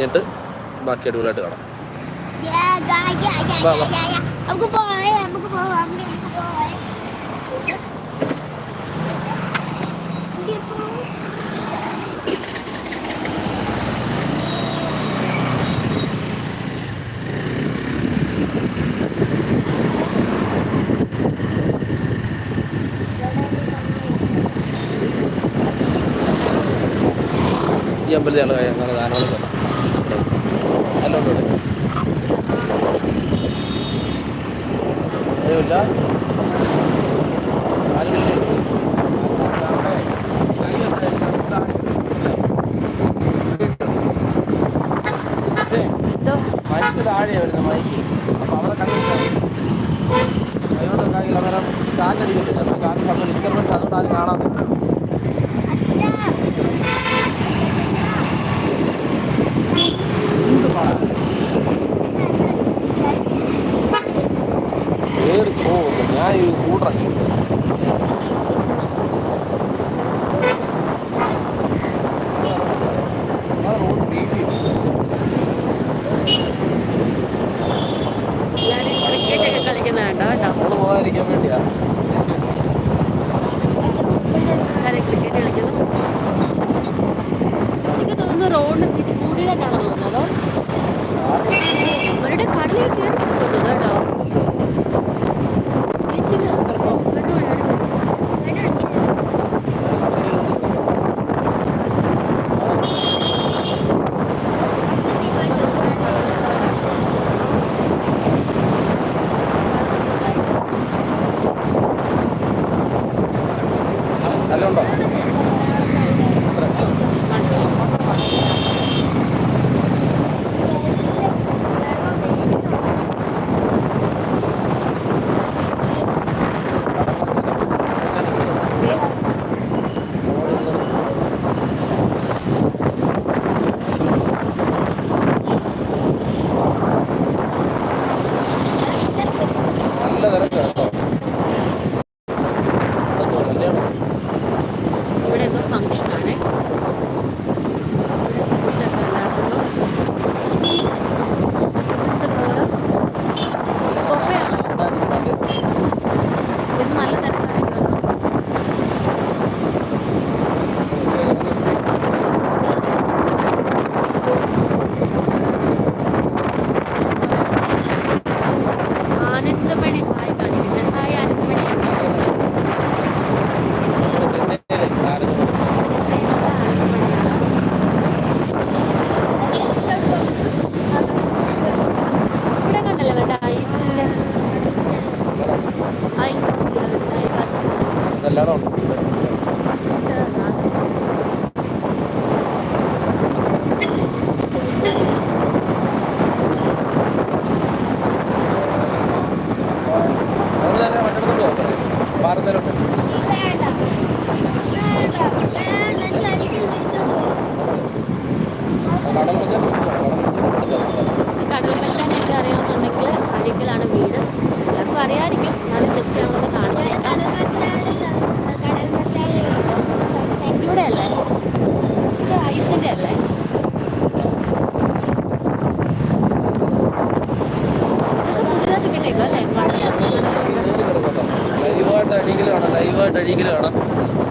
കഴിഞ്ഞിട്ട് ബാക്കി അടിപൊളിയായിട്ട് കാണാം. നമുക്ക് പോവാം നമുക്ക് പോവാം ഈ അമ്പലത്തിൽ ഞങ്ങൾ ഗാനങ്ങൾ കാണാം നല്ലോണം തുടങ്ങി അറിയില്ല മൈക്ക് താഴെ വരുന്ന മൈക്ക്. അപ്പോൾ അവിടെ കണ്ടിട്ടുണ്ട് കൈകൊണ്ട് കാണിക്കില്ല അന്നേരം കാറ്റടിക്കുന്നില്ല കാറ്റ് പറഞ്ഞു ഇൻസ്ട്രുമെന്റ് അതുകൊണ്ട് ആരും കാണാൻ പറ്റും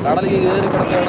കടലിൽ കയറി കിടക്കാൻ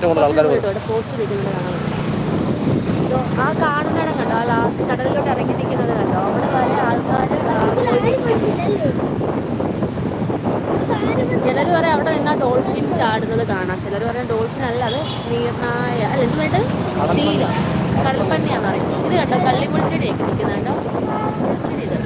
ഏറ്റവും കൂടുതൽ ആൾക്കാർ പോസ്റ്റ് നിൽക്കുന്നത് ആ കണ്ടോ? ലാസ്റ്റ് ഇറങ്ങി കണ്ടോ? അവിടെ വരെ ആൾക്കാർ ചിലർ പറയാം അവിടെ നിന്നാ ഡോൾഫിൻ ചാടുന്നത് കാണാം. ചിലർ പറയാം ഡോൾഫിൻ അല്ല അത് നീർനായ അല്ല എന്ത് വേണ്ട നീല. പറയും. ഇത് കണ്ടോ? കള്ളിപ്പുളിച്ചെടിയൊക്കെ നിൽക്കുന്നുണ്ടോ പുളിച്ചെടി ഇത്.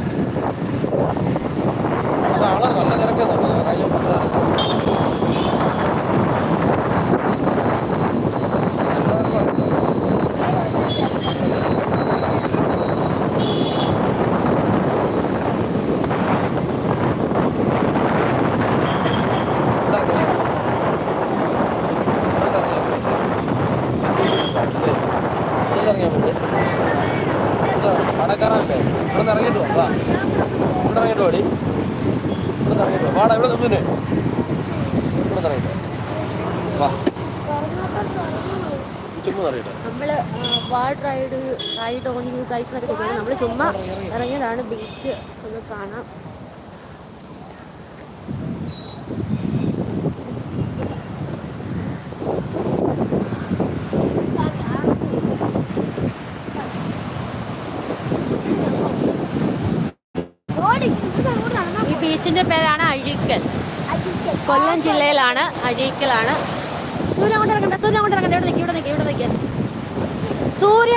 ചുമ്മാ ഇറങ്ങിയിട്ട് നമ്മൾ what ride ride on you guys എന്നൊക്കെ ചോദിക്കുന്നത് നമ്മൾ ചുമ്മാ ഇറങ്ങിയതാണ് ബീച്ച് ഒന്ന് കാണാം. ഈ ബീച്ചിന്റെ പേരാണ് അഴീക്കൽ. കൊല്ലം ജില്ലയിലാണ് അഴീക്കലാണ്. സൂര്യ അങ്ങോട്ട് ഇറങ്ങണ്ട സൂര്യ അങ്ങോട്ട് ഇറങ്ങണ്ട. ഇവിടെ നിൽക്കി ഇവിടെ നിൽക്കി ഇവിടെ നിൽക്കി സൂര്യ!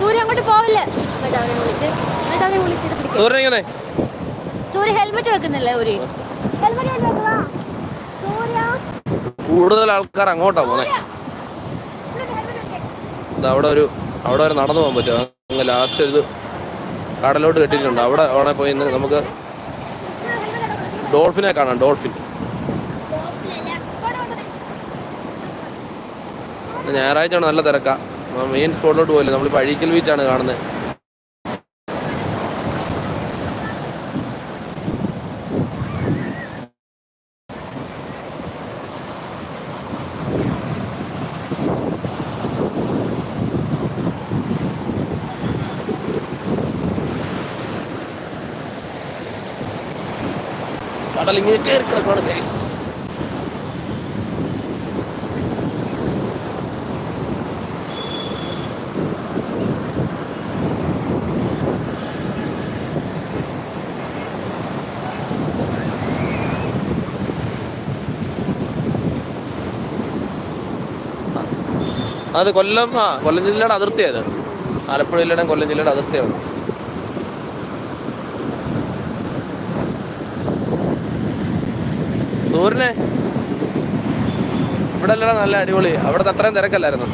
സൂര്യ അങ്ങോട്ട് പോവില്ല. ഇങ്ങനെ സൂര്യ ഹെൽമെറ്റ് വെക്കുന്നില്ലേ ഒരു ഹെൽമെറ്റ് സൂര്യ! കൂടുതൽ ആൾക്കാർ അങ്ങോട്ടാ പോണേ. അവിടെ ഒരു അവിടെ വരെ നടന്നു പോകാൻ പറ്റുമോ? ലാസ്റ്റ് ഒരു കടലോട്ട് കെട്ടിയിട്ടുണ്ട്. അവിടെ അവിടെ പോയി നമുക്ക് ഡോൾഫിനെ കാണാം ഡോൾഫിൻ. ഞായറാഴ്ചയാണ് നല്ല തിരക്കാം. മെയിൻ സ്പോട്ടിലോട്ട് പോയില്ല? നമ്മളിപ്പോൾ അഴീക്കൽ ബീച്ചാണ് കാണുന്നത്. കടൽ ഇങ്ങനെ കയറി കിടക്കുകയാണ് അത് കൊല്ലം ആ കൊല്ലം ജില്ലയുടെ അതിർത്തിയത് ആലപ്പുഴ ജില്ലയുടെ കൊല്ലം ജില്ലയുടെ അതിർത്തിയാണ് സൂര്യനെ ഇവിടെ അല്ലടാ നല്ല അടിപൊളി. അവിടുത്തെ അത്രയും തിരക്കല്ലായിരുന്നു?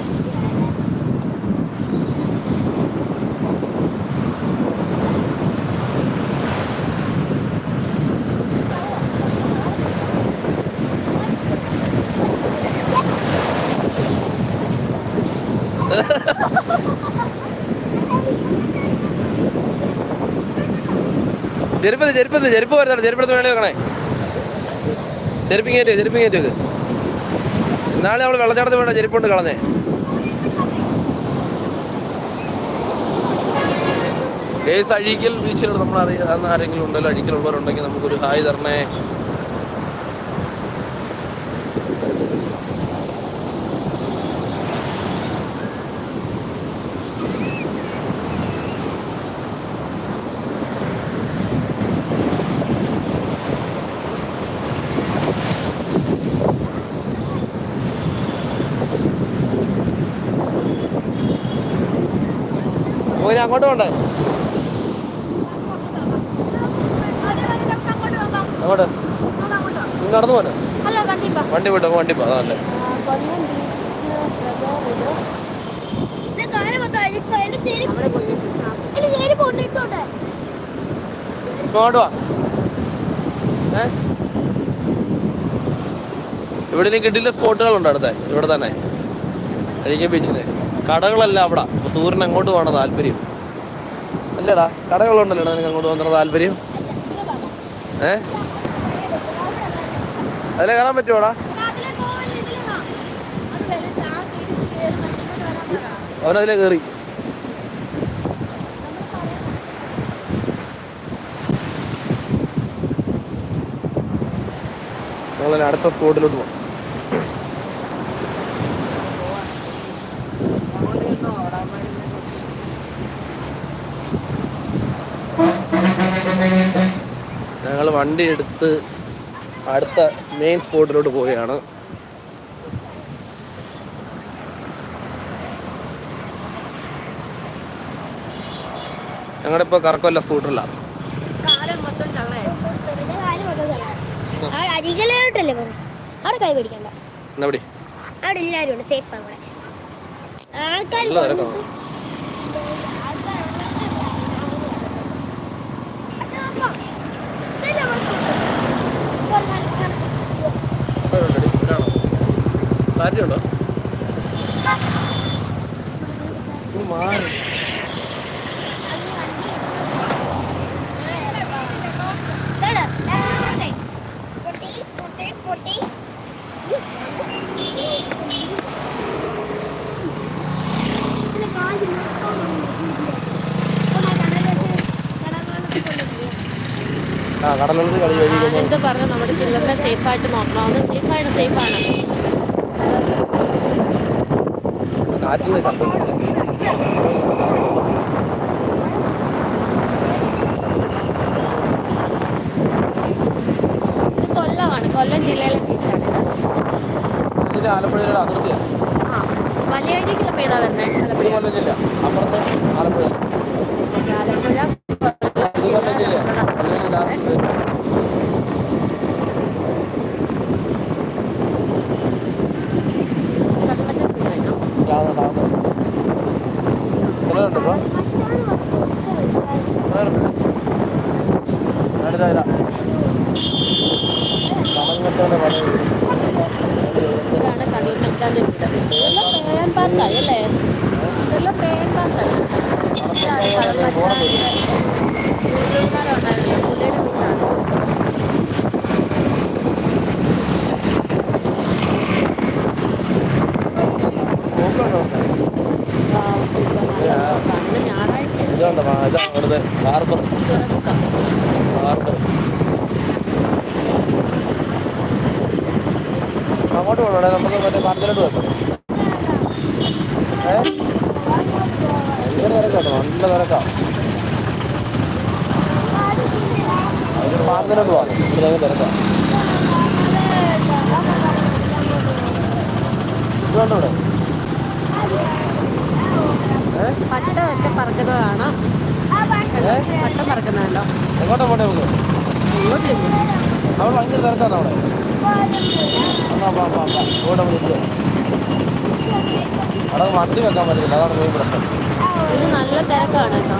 ചെരുപ്പത് ചെരുപ്പത് ചെരുപ്പ് വരുന്നുണ്ട് ചെരുപ്പെടുത്ത് വേണ്ടി വെക്കണേ. ചെരുപ്പ് കയറ്റുക ചെരുപ്പ് കയറ്റുക. നാളെ നമ്മൾ വെള്ളച്ചാട്ടത്തിൽ വേണ്ട ചെരുപ്പുണ്ട് കളഞ്ഞേ. കേസ് അഴീക്കൽ ബീച്ചിലോട് നമ്മൾ അറിയാവുന്ന ആരെങ്കിലും ഉണ്ടല്ലോ? അഴീക്കലുള്ളവരുണ്ടെങ്കിൽ നമുക്കൊരു ഹായ് തരണേ. അങ്ങോട്ട് പോണ്ടേ? അങ്ങോട്ട്. നടന്നു പോലെ വണ്ടി വിട്ടോ വണ്ടി പോ അതല്ലേ കൊല്ലം ബീച്ച് ഇത് കാൽ മൊത്തം അഴുക്കാ. അതിൽ ചെരുപ്പ് നമ്മുടെ കൊല്ലം ആ. അതിൽ ചെരുപ്പ് കൊണ്ടിട്ടോണ്ട്. ഇപ്പൊ അങ്ങോട്ട് വാ. ഏ? ഇവിടെ നിന്ന് കിട്ടില്ല സ്പോട്ടുകളുണ്ട് അടുത്ത ഇവിടെ തന്നെ. ബീച്ചിന് കടകളല്ല അവിടെ. സൂര്യൻ അങ്ങോട്ട് പോകണം താല്പര്യം. അല്ലേടാ കടകളുണ്ടല്ലോ നിനക്ക് അങ്ങോട്ട് വന്നത് താല്പര്യം? ഏ? അതിലെ കയറാൻ പറ്റുമോടാ അവനതിലെ കയറി. അടുത്ത സ്പോട്ടിലോട്ട് പോകാം വണ്ടി എടുത്ത് അടുത്ത മെയിൻ സ്പോട്ടിലോട്ട് പോവുകയാണ്. ഞങ്ങളിപ്പോൾ കറക്കമല്ല സ്കൂട്ടറിലാണ് അരികിലോട്ടല്ലേ അവിടെ കൈ പിടിക്കണ്ട. അവിടെ എല്ലാരും ഉണ്ട് സേഫ് അവിടെ. ആൾക്കാർ മാറി. കടലുള്ളത് കളി കഴിയുമ്പോൾ എന്ത് പറഞ്ഞു നമ്മുടെ ചില്ലറിനെ സേഫായിട്ട് നോക്കണം? സേഫാണ് സേഫാണ് ശബ്ദം ഇത് കൊല്ലമാണ്. കൊല്ലം ജില്ലയിലെ ബീച്ചാണ് ഇത്. ആലപ്പുഴയുടെ അതിർത്തിയാണ് വലിയ മലയാളിക്കുള്ള പേരാ വരുന്നത് കൊല്ലം ജില്ല. അപ്പുറത്ത് ആലപ്പുഴ. അങ്ങോട്ട് പോകണോ നമുക്ക് മറ്റേ പന്തലോട്ട് ഭയങ്കര തിരക്കാട്ടോ നല്ല തിരക്കാം. പോകാം ഇത്രയും തിരക്കാം. ഇവിടെ? പട്ടം പറക്കുന്നുണ്ടോ എങ്ങോട്ടാ പോട്ടെ നമുക്ക്? അവിടെ ഭയങ്കര തിരക്കാണ് അവിടെ. ഇവിടെ വിളിക്കുക അവിടെ വണ്ടി വെക്കാൻ പറ്റില്ല അതാണ് മെയിൻ പ്രശ്നം. ഇത് നല്ല തിരക്കാണ് കേട്ടോ.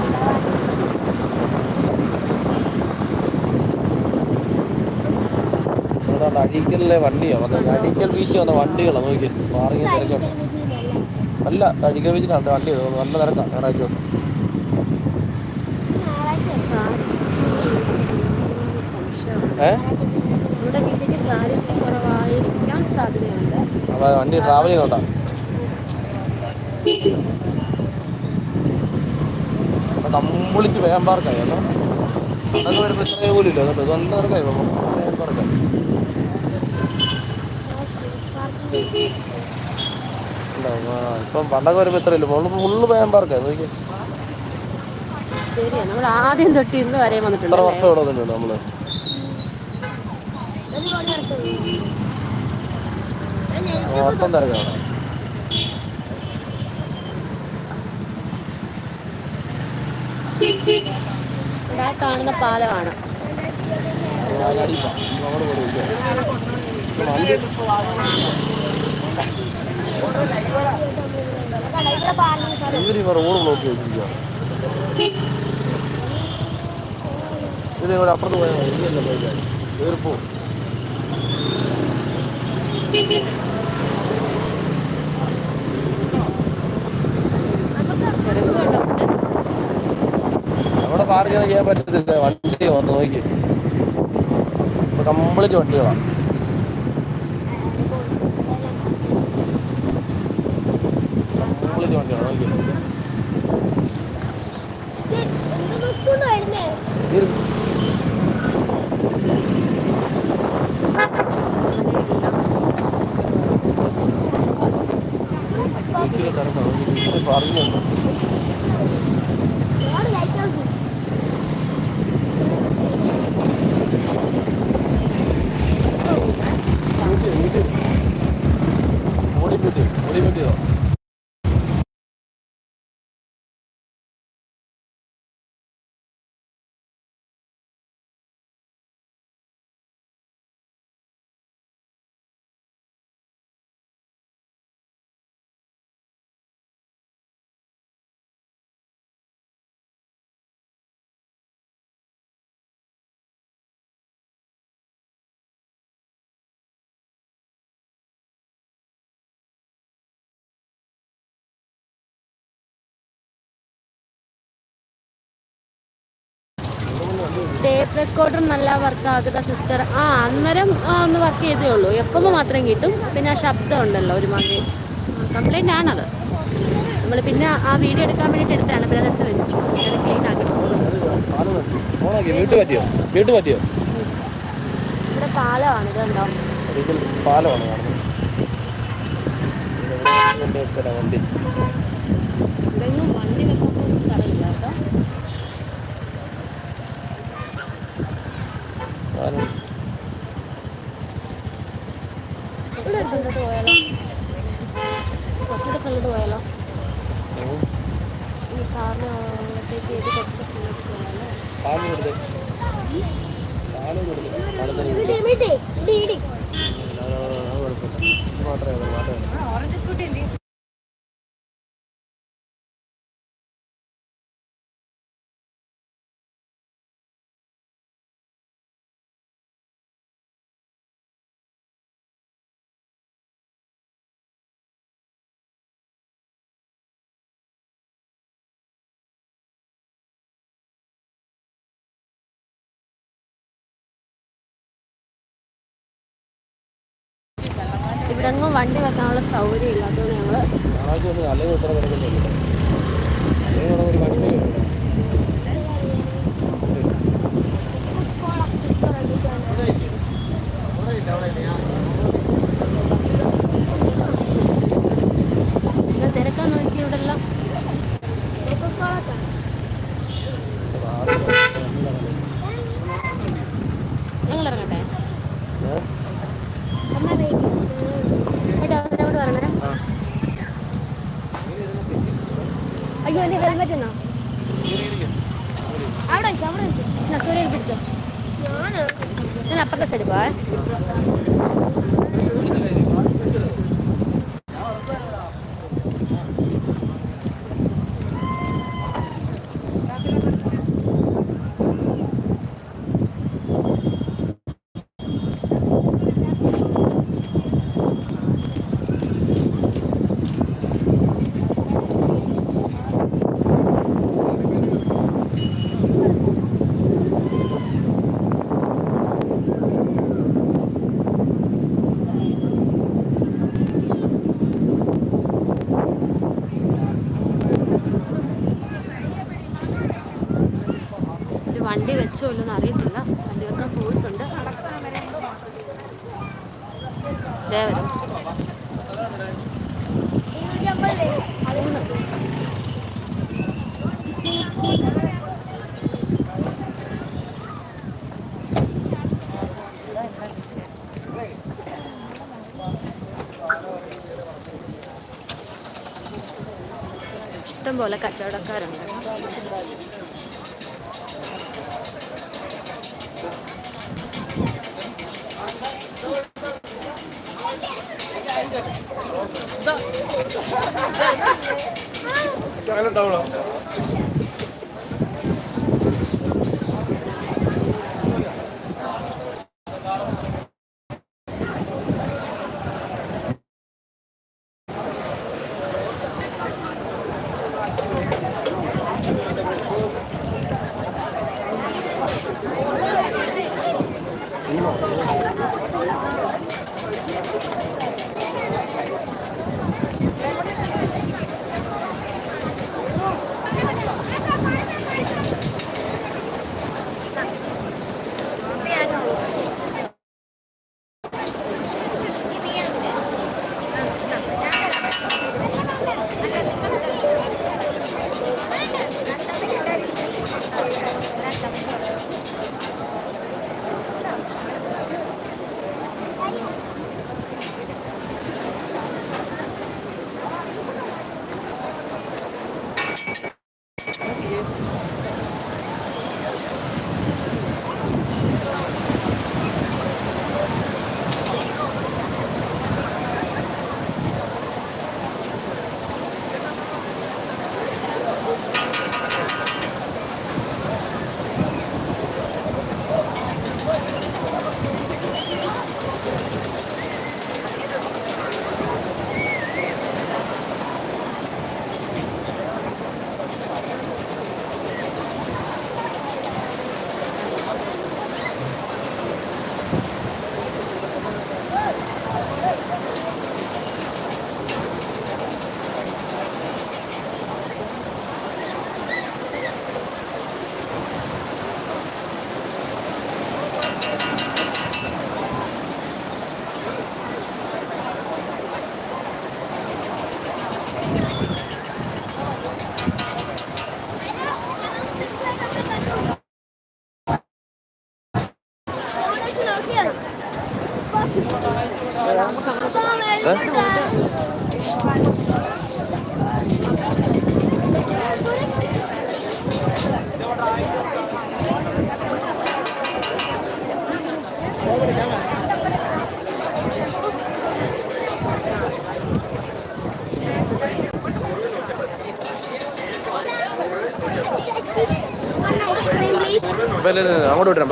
അഴീക്കലിലെ വണ്ടിയാണ് അടിക്കൽ അഴീക്കൽ ബീച്ച് വന്ന വണ്ടികളാണ് നോക്കി മാറിയ തിരക്കാണ്. അല്ല അഴീക്കൽ ബീച്ചിലാണ് വണ്ടി. നല്ല തിരക്കാണ് ഞായറാഴ്ച ദിവസം. സംശയമാണ് ഏ ഇവിടെ വീട്ടിൽ കാര്യത്തിൽ കുറവായിരിക്കാൻ വണ്ടി ട്രാവൽ ചെയ്തോട്ടാ കംപ്ലീറ്റ് വേഗം പാർക്കായി അതൊക്കെ വരുമ്പോൾ ഇത്രയും പോലും ഇല്ല കേട്ടോ ഇത് നല്ല തിരക്കായി വേഗം പാർക്കായി ഉണ്ടാവും. ഇപ്പം പണ്ടൊക്കെ വരുമ്പോൾ ഇത്ര ഇല്ല. ഫുള്ള് ഫുള്ള് വേഗം പാർക്കായി നോക്കി ശരിയാ. നമ്മൾ ആദ്യം തൊട്ട് ഇന്ന് വരെ വന്നിട്ടുണ്ട് വർഷം ഇവിടെ വന്നിട്ടുണ്ട് നമ്മൾ. മൊത്തം തിരക്കാണ് ഇവിടെ കാണുന്ന പാലമാണ്. അങ്ങോട്ട് പോയി വണ്ടി ഇവർ ഇവ റോഡ് ബ്ലോക്ക് ചെയ്തിരിക്കുക ഇത് ഇവിടെ അപ്പുറത്ത് പോയാൽ ഇനിയല്ല കയറിപ്പോ തിരക്കുണ്ടോ ഇവിടെ? അവിടെ പാർക്ക് ചെയ്യാൻ പറ്റത്തില്ല. വണ്ടി വന്ന് നോക്കി. ഇപ്പൊ കംപ്ലീറ്റ് വണ്ടികളാണ് കംപ്ലീറ്റ് വണ്ടികളാണ് നോക്കി ഇത് ബീച്ചിലെ തിരക്കാണ് നോക്കി ബീച്ചിൽ പാർക്കിംഗ് ഉണ്ട് റെക്കോർഡർ നല്ല വർക്ക് ആകുന്ന സിസ്റ്റർ. ആ അന്നേരം ഒന്ന് വർക്ക് ചെയ്തേ ഉള്ളൂ. എപ്പോൾ മാത്രം കിട്ടും. പിന്നെ ആ ശബ്ദം ഉണ്ടല്ലോ ഒരുമാതിരി. കംപ്ലൈന്റ് ആണത്. നമ്മൾ പിന്നെ ആ വീഡിയോ എടുക്കാൻ വേണ്ടിയിട്ട് എടുത്താണ് പിന്നെ അതെടുത്ത് വെച്ചു. അത് ക്ലീൻ ആക്കി ഇവിടെ പാലമാണ്. ഇതുണ്ടോ പാലമാണ് കാണുന്നത് ഇതിന്റെ ഉത്തര വണ്ടി ഇവിടെ ഒന്നും വണ്ടി വെക്കാൻ പോലും സ്ഥലമില്ല കേട്ടോ പാലം. ഇവിടെ എടുത്തോട്ട് പോയാലോ കുറച്ചുകൂടെ ഫ്രണ്ടിട്ട് പോയാലോ ഉം. ഈ കാറിന് അങ്ങോട്ടേക്ക് ചെയ്ത് കുറച്ചുകൂടെ ഫ്രണ്ടിട്ട് പോയാലോ പാലം കൊടുത്തേ പാലം കൊടുത്തേ പാലത്തിന് ഇവിടെ ഇവിടെ ഇവിടെ ഇവിടെ കുഴപ്പമില്ല ഇത് മാത്രമേ ഉള്ളൂ ഇവിടെ വണ്ടി വെക്കാനുള്ള സൗകര്യം ഇല്ലാത്തതുകൊണ്ട് ഞങ്ങൾ ഞായറാഴ്ച ഒന്ന് അല്ലെങ്കിൽ ഉത്തരം കിടക്കുന്നില്ല അല്ലെങ്കിൽ ഇവിടെ ഒരു വണ്ടി വരും. ഇവിടെ തിരക്കാൻ നോക്കി ഇവിടെ എല്ലാം ഞങ്ങൾ ഇറങ്ങട്ടെ ഏ? ഏട്ടാ അവരോട് പറഞ്ഞേ ആ. അയ്യോ എന്റെ ഹെൽമെറ്റ് എന്നാ ഇരിക്ക്, ഇരിക്ക്. അവിടെ വെക്ക്, അവിടെ വെക്ക്. നസൂരയിൽ പിടിച്ചോ ഞാനാ ഞാൻ അപ്പുറത്തെ സൈഡ് പോവാ ഒരു ഇല്ലെന്ന് അറിയത്തില്ല. വണ്ടി വെക്കാൻ പോയിട്ടുണ്ട്. ഇഷ്ടം പോലെ കച്ചവടക്കാരുണ്ട്. Jangan tahu loh. അങ്ങോട്ട് വിട്ടാ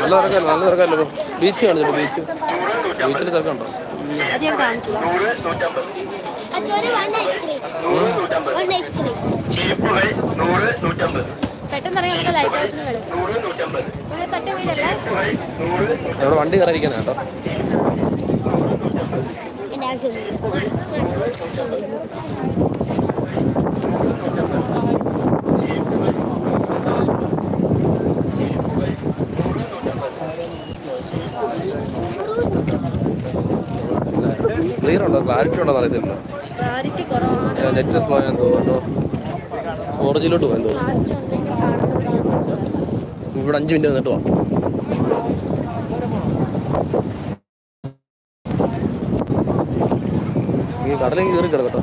നല്ല തിരക്കല്ല നല്ല തിരക്കല്ലോ ബീച്ച് കാണിച്ചു ബീച്ച്. ബീച്ചിൽ തിരക്കുണ്ടോ അവിടെ വണ്ടി കയറിയിരിക്കുന്ന കേട്ടോ. ആവശ്യമൊന്നുമില്ല. ഉണ്ടോ? ക്ലാരിറ്റി ഉണ്ടോ അറിയത്തില്ല നെറ്റ് സ്ലോ ആയെന്ന് തോന്നുന്നു. ഫോർജിലോട്ട് പോയെന്ന് തോന്നുന്നു ഇവിടെ അഞ്ച് മിനിറ്റ് നിന്നിട്ട് പോവാം ഈ കടലിൽ കയറി കിടക്കട്ടോ.